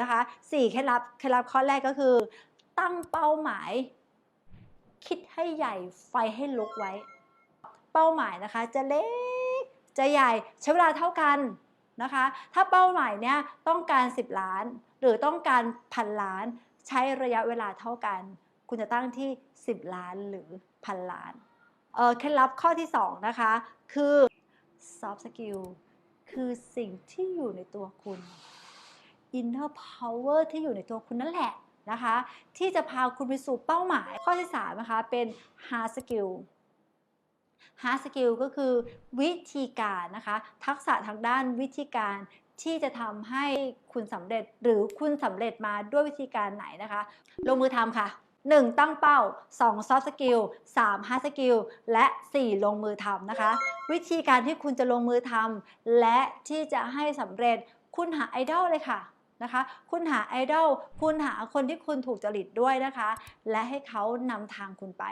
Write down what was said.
นะคะสี่เคล็ดลับเคล็ดลับข้อแรกก็คือ ตั้งเป้าหมาย คิดให้ใหญ่ไฟให้ลุกไว้ เป้าหมายนะคะจะเล็กจะใหญ่ใช้เวลาเท่ากันนะคะ ถ้าเป้าหมายเนี่ยต้องการ 10 ล้าน หรือต้องการพันล้านใช้ระยะเวลาเท่ากัน คุณจะตั้งที่ 10 ล้านหรือพันล้านเออเคล็ดลับข้อที่ 2 นะคะ คือ soft skill คือสิ่งที่อยู่ในตัวคุณ inner power ที่อยู่ในตัวคุณนั่นแหละนะคะ ที่จะพาคุณไปสู่เป้าหมาย ข้อที่3นะคะเป็น hard skill hard skill ก็คือวิธีการนะคะ ทักษะทางด้านวิธีการที่จะทำให้คุณสำเร็จหรือคุณสำเร็จมาด้วยวิธีการไหนนะคะ ลงมือทำค่ะ 1. ตั้งเป้า 2. soft skill 3. hard skill และ 4. ลงมือทำนะคะ วิธีการที่คุณจะลงมือทำและที่จะให้สำเร็จคุณหาไอดอลเลยค่ะ นะคะ คุณหาไอดอลคุณหาคนที่คุณถูกจริตด้วยนะคะ และให้เขานำทางคุณไป